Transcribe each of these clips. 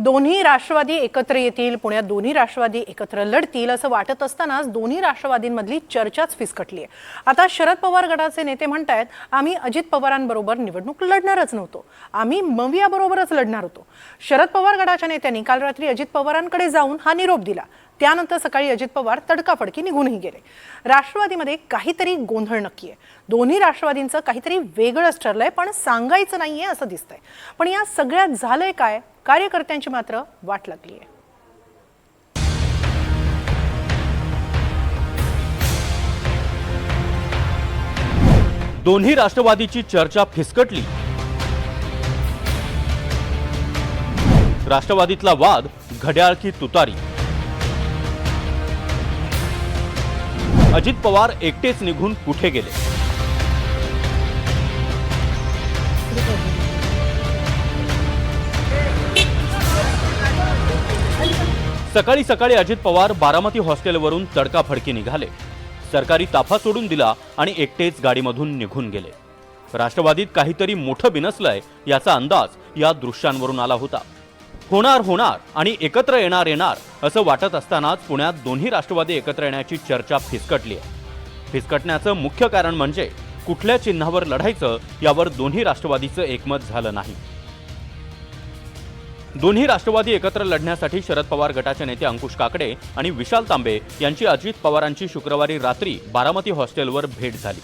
दोन्ही राष्ट्रवादी एकत्र येतील पुण्यात दोन्ही राष्ट्रवादी एकत्र लढतील असं वाटत असतानाच दोन्ही राष्ट्रवादींमधली चर्चाच फिसकटली आहे आता शरद पवार गटाचे नेते म्हणतायत आम्ही अजित पवारांबरोबर निवडणूक लढणारच नव्हतो. आम्ही मवियाबरोबरच लढणार होतो. शरद पवार गटाच्या नेत्यांनी काल रात्री अजित पवारांकडे जाऊन हा निरोप दिला. त्यानंतर सकाळी अजित पवार तडकाफडकी निघूनही गेले. राष्ट्रवादीमध्ये काहीतरी गोंधळ नक्की आहे दोन्ही राष्ट्रवादींचं काहीतरी वेगळंच ठरलंय पण सांगायचं नाहीये असं दिसतंय. पण या सगळ्यात झालंय काय? कार्यकर्त्यांची मात्र वाट लागली आहे दोन्ही राष्ट्रवादीची चर्चा फिसकटली. राष्ट्रवादीतला वाद घड्याळ की तुतारी. अजित पवार एकटेच निघून कुठे गेले? सकाळी सकाळी अजित पवार बारामती हॉस्टेलवरून तडकाफडकी निघाले. सरकारी ताफा सोडून दिला आणि एकटेच गाडीमधून निघून गेले. राष्ट्रवादीत काहीतरी मोठं बिनसलंय याचा अंदाज या दृश्यांवरून आला होता. होणार होणार आणि एकत्र येणार येणार असं वाटत असतानाच पुण्यात दोन्ही राष्ट्रवादी एकत्र येण्याची चर्चा फिसकटली आहे. फिसकटण्याचं मुख्य कारण म्हणजे कुठल्या चिन्हावर लढायचं यावर दोन्ही राष्ट्रवादीचं एकमत झालं नाही. दोन्ही राष्ट्रवादी एकत्र लढण्यासाठी शरद पवार गटाचे नेते अंकुश काकडे आणि विशाल तांबे यांची अजित पवारांची शुक्रवारी रात्री बारामती हॉस्टेलवर भेट झाली.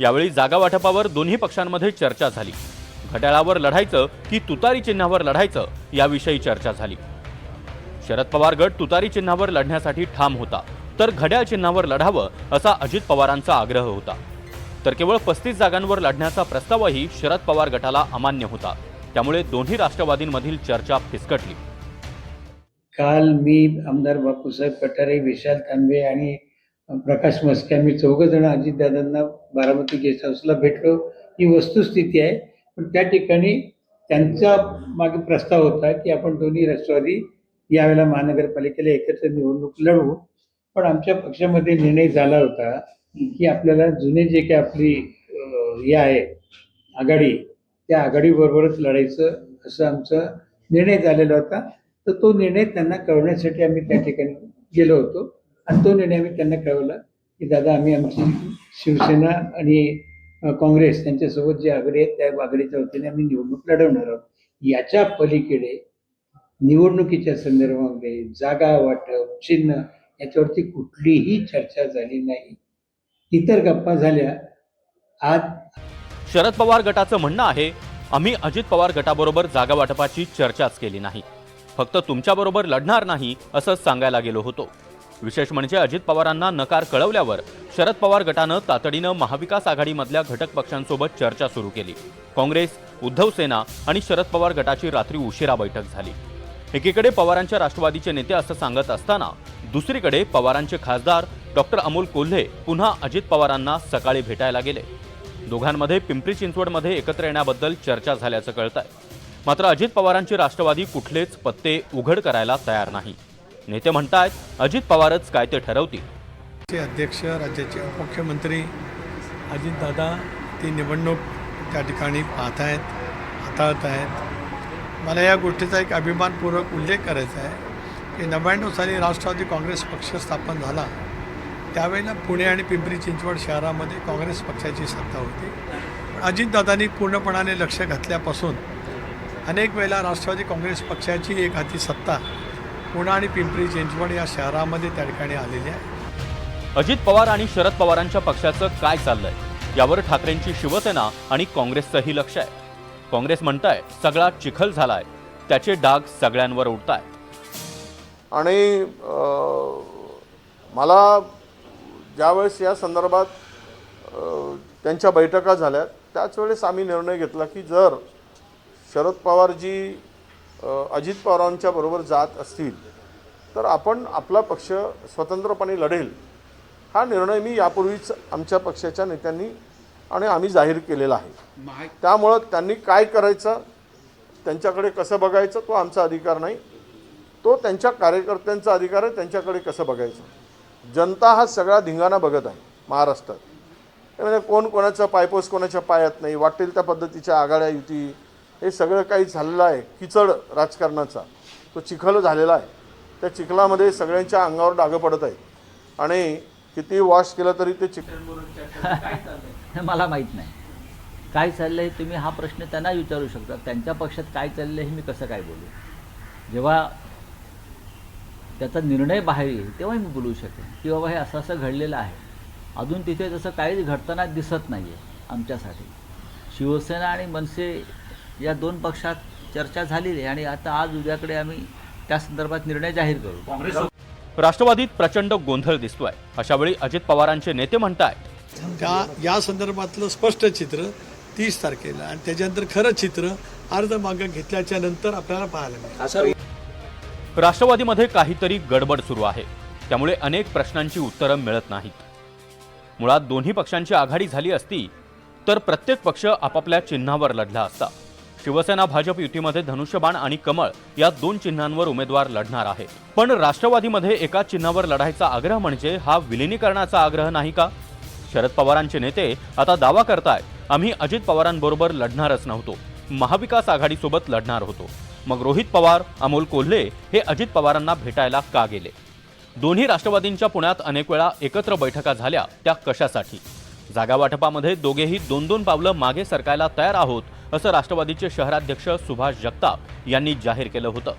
यावेळी जागा वाटपावर दोन्ही पक्षांमध्ये चर्चा झाली. घड्याळावर लढायचं की तुतारी चिन्हावर लढायचं याविषयी चर्चा झाली. शरद पवार गट तुतारी चिन्हावर लढण्यासाठी ठाम होता तर घड्याळ चिन्हावर लढावं असा अजित पवारांचा आग्रह होता. तर केवळ पस्तीस जागांवर लढण्याचा प्रस्तावही शरद पवार गटाला अमान्य होता. त्यामुळे दोन्ही राष्ट्रवादींमधील चर्चा फिसकटली. काल मी आमदार बापूसाहेब कटारे विशाल तांबे आणि प्रकाश मस्के आम्ही चौघ जण अजितदादांना बारामती गेस्ट हाऊसला भेटलो. ही वस्तुस्थिती आहे. पण त्या ठिकाणी त्यांचा मागे प्रस्ताव होता की आपण दोन्ही राष्ट्रवादी यावेळेला महानगरपालिकेला एकत्र निवडणूक लढवू. पण आमच्या पक्षामध्ये निर्णय झाला होता की आपल्याला जुने जे काही आपली हे आहे आघाडी त्या आघाडीबरोबरच लढायचं असं आमचा निर्णय झालेला होता. तर तो निर्णय त्यांना कळवण्यासाठी आम्ही त्या ठिकाणी गेलो होतो. आणि तो निर्णय आम्ही त्यांना कळवला की दादा आम्ही आमची शिवसेना आणि काँग्रेस त्यांच्यासोबत जे आघाडी आहेत त्या आघाडीच्या वतीने आम्ही निवडणूक लढवणार आहोत. याच्या पलीकडे निवडणुकीच्या संदर्भामध्ये जागा वाटप चिन्ह याच्यावरती कुठलीही चर्चा झाली नाही. इतर गप्पा झाल्या. आज शरद पवार गटाचं म्हणणं आहे आम्ही अजित पवार गटाबरोबर जागा वाटपाची चर्चाच केली नाही. फक्त तुमच्याबरोबर लढणार नाही असंच सांगायला गेलो होतो. विशेष म्हणजे अजित पवारांना नकार कळवल्यावर शरद पवार गटानं तातडीनं महाविकास आघाडीमधल्या घटक पक्षांसोबत चर्चा सुरू केली. काँग्रेस उद्धव सेना आणि शरद पवार गटाची रात्री उशिरा बैठक झाली. एकीकडे पवारांच्या राष्ट्रवादीचे नेते असं सांगत असताना दुसरीकडे पवारांचे खासदार डॉक्टर अमोल कोल्हे पुन्हा अजित पवारांना सकाळी भेटायला गेले. दोघांमध्ये पिंपरी चिंचवडमध्ये एकत्र येण्याबद्दल चर्चा झाल्याचं कळत आहे मात्र अजित पवारांची राष्ट्रवादी कुठलेच पत्ते उघड करायला तयार नाही. नेते म्हणतायत अजित पवारच काय ते ठरवतील. अध्यक्ष राज्याचे उपमुख्यमंत्री अजितदादा ती निवडणूक त्या ठिकाणी पाहत आहेत हाताळत आहेत. मला या गोष्टीचा एक अभिमानपूर्वक उल्लेख करायचा आहे की नव्याण्णव साली राष्ट्रवादी काँग्रेस पक्ष स्थापन झाला त्यावेळेला पुणे आणि पिंपरी चिंचवड शहरामध्ये काँग्रेस पक्षाची सत्ता होती. अजितदादांनी पूर्णपणाने लक्ष घातल्यापासून अनेक वेळेला राष्ट्रवादी काँग्रेस पक्षाची एक हाती सत्ता पुणे आणि पिंपरी चिंचवड या शहरामध्ये त्या ठिकाणी आलेली आहे. अजित पवार आणि शरद पवारांच्या पक्षाचं काय चाललंय? यावर ठाकरेंची शिवसेना आणि काँग्रेसचंही लक्ष आहे. काँग्रेस म्हणताय सगळा चिखल झालाय. त्याचे डाग सगळ्यांवर उडताय आणि मला ज्यावेळेस या संदर्भात त्यांच्या बैठका झाल्या त्याच वेळेस आम्ही निर्णय घेतला की जर शरद पवारजी अजित पवारांच्या बरोबर जात असतील तर आपण आपला पक्ष स्वतंत्रपणे लढेल. हा निर्णय मी यापूर्वीच आमच्या पक्षाच्या नेत्यांनी आणि आम्ही जाहीर केलेला आहे. त्यामुळं त्यांनी काय करायचं त्यांच्याकडे कसं बघायचं तो आमचा अधिकार नाही. तो त्यांच्या कार्यकर्त्यांचा अधिकार आहे त्यांच्याकडे कसं बघायचं? जनता हा सगळा धिंगाणा बघत आहे महाराष्ट्रात. म्हणजे कोण कोणाचा पायपोस कोणाच्या पायात नाही वाटेल त्या पद्धतीच्या आघाड्या युती हे सगळं काही झालेलं आहे किचड राजकारणाचा. तो चिखल झालेला आहे. त्या चिखलामध्ये सगळ्यांच्या अंगावर डागं पडत आहे आणि किती वॉश केलं तरी ते चिखल हे मला माहीत नाही. काय चाललं आहे तुम्ही हा प्रश्न त्यांना विचारू शकता. त्यांच्या पक्षात काय चाललं हे मी कसं काय बोलू? जेव्हा त्याचा निर्णय बाहेर येईल तेव्हा मी बोलू शकेन की बाबा हे असं असं घडलेलं आहे. अजून तिथे तसं काहीच घडताना दिसत नाही आहे आमच्यासाठी. शिवसेना आणि मनसे या दोन पक्षात चर्चा झालेली आहे आणि आता आज उद्याकडे आम्ही त्या संदर्भात निर्णय जाहीर करू. राष्ट्रवादीत प्रचंड गोंधळ दिसतोय. अशावेळी अजित पवारांचे नेते म्हणतायत. त्या या संदर्भातलं स्पष्ट चित्र तीस तारखेला आणि त्याच्यानंतर खरं चित्र अर्ध मागं घेतल्याच्या नंतर आपल्याला पाहायला मिळेल. राष्ट्रवादीमध्ये काहीतरी गडबड सुरू आहे. त्यामुळे अनेक प्रश्नांची उत्तरं मिळत नाहीत. मुळात दोन्ही पक्षांची आघाडी झाली असती तर प्रत्येक पक्ष आपापल्या चिन्हावर लढला असता. शिवसेना भाजप युतीमध्ये धनुष्यबाण आणि कमळ या दोन चिन्हांवर उमेदवार लढणार आहे पण राष्ट्रवादीमध्ये एका चिन्हावर लढायचा आग्रह म्हणजे हा विलिनीकरणाचा आग्रह नाही का? शरद पवारांचे नेते आता दावा करतायत आम्ही अजित पवारांबरोबर लढणारच नव्हतो. महाविकास आघाडीसोबत लढणार होतो. मग रोहित पवार अमोल कोल्हे हे अजित पवारांना भेटायला का गेले? दोन्ही राष्ट्रवादींच्या पुण्यात अनेक वेळा एकत्र बैठका झाल्या त्या कशासाठी? जागावाटपामध्ये दोघेही दोन दोन पावलं मागे सरकायला तयार आहोत असं राष्ट्रवादीचे शहराध्यक्ष सुभाष जगताप यांनी जाहीर केलं होतं.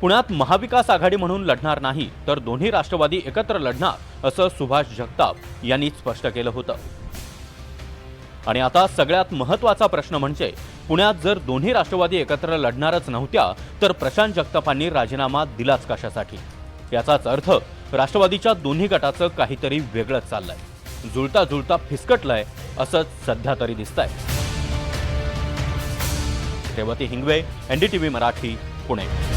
पुण्यात महाविकास आघाडी म्हणून लढणार नाही तर दोन्ही राष्ट्रवादी एकत्र लढणार असं सुभाष जगताप यांनी स्पष्ट केलं होतं. आणि आता सगळ्यात महत्त्वाचा प्रश्न म्हणजे पुण्यात जर दोन्ही राष्ट्रवादी एकत्र लढणारच नव्हत्या तर प्रशांत जगतापांनी राजीनामा दिलाच कशासाठी? याचाच अर्थ राष्ट्रवादीच्या दोन्ही गटाचं काहीतरी वेगळंच चाललंय. जुळता जुळता फिसकटलंय असंच सध्या तरी दिसतंय. रेवती हिंगवे एनडीटीव्ही मराठी पुणे.